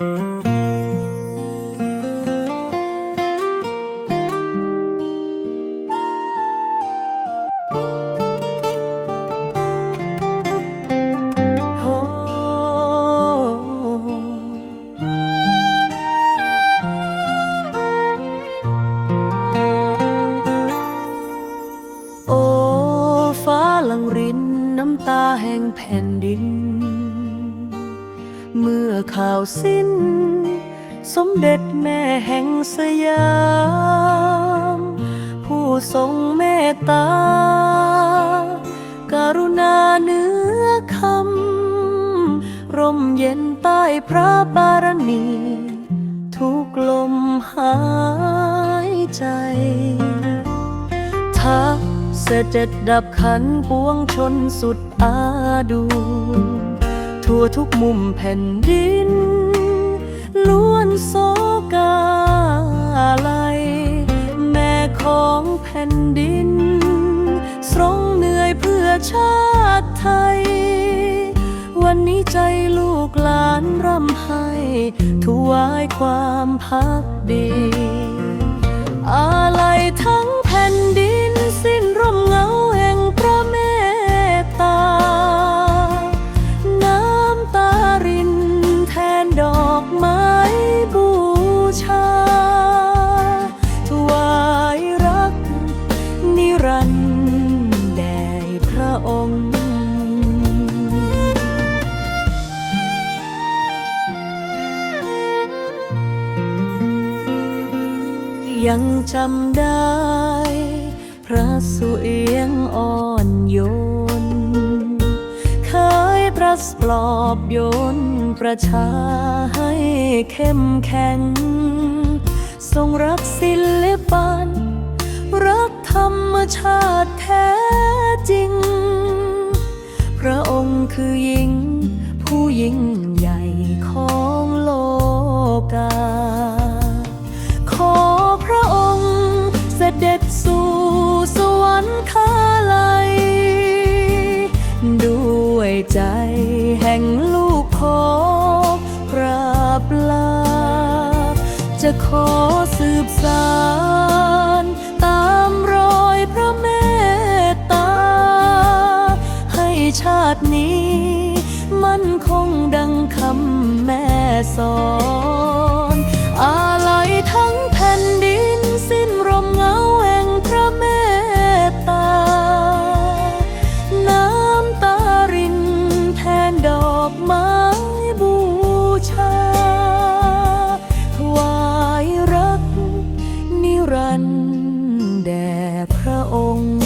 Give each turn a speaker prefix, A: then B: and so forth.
A: โอ้โอ้ฟ้าหลังรินน้ำตาแห่งแผ่นดิน เมื่อข่าวสิ้น สมเด็จแม่แห่งสยาม ผู้ทรงเมตตาการุณาเนื้อคำ ร่มเย็นใต้พระบารมี ทุกลมหายใจ ทักเสด็จดับขันปวงชนสุดอาดู ทั่วทุกมุมแผ่นดิน ล้วนโศกาลัยแม่ของแผ่นดินทรงเหนื่อยเพื่อชาติไทย วันนี้ใจลูกหลานร่ำให้ถวายความพักดี อาลัยทั้งำตารินแทนดอกไม้บูชา ถวายรัก นิรันดร์แด่พระองค์ยังจำได้ พระสุเอียงอ่อนโยน สปลอบโยนประชาให้เข้มแข็ง ทรงรักศิลปันรักธรรมชาติแท้ จะขอสืบสารตามรอยพระเมตตา ให้ชาตินี้ มันคงดังคำแม่สอน รันแด่พระองค์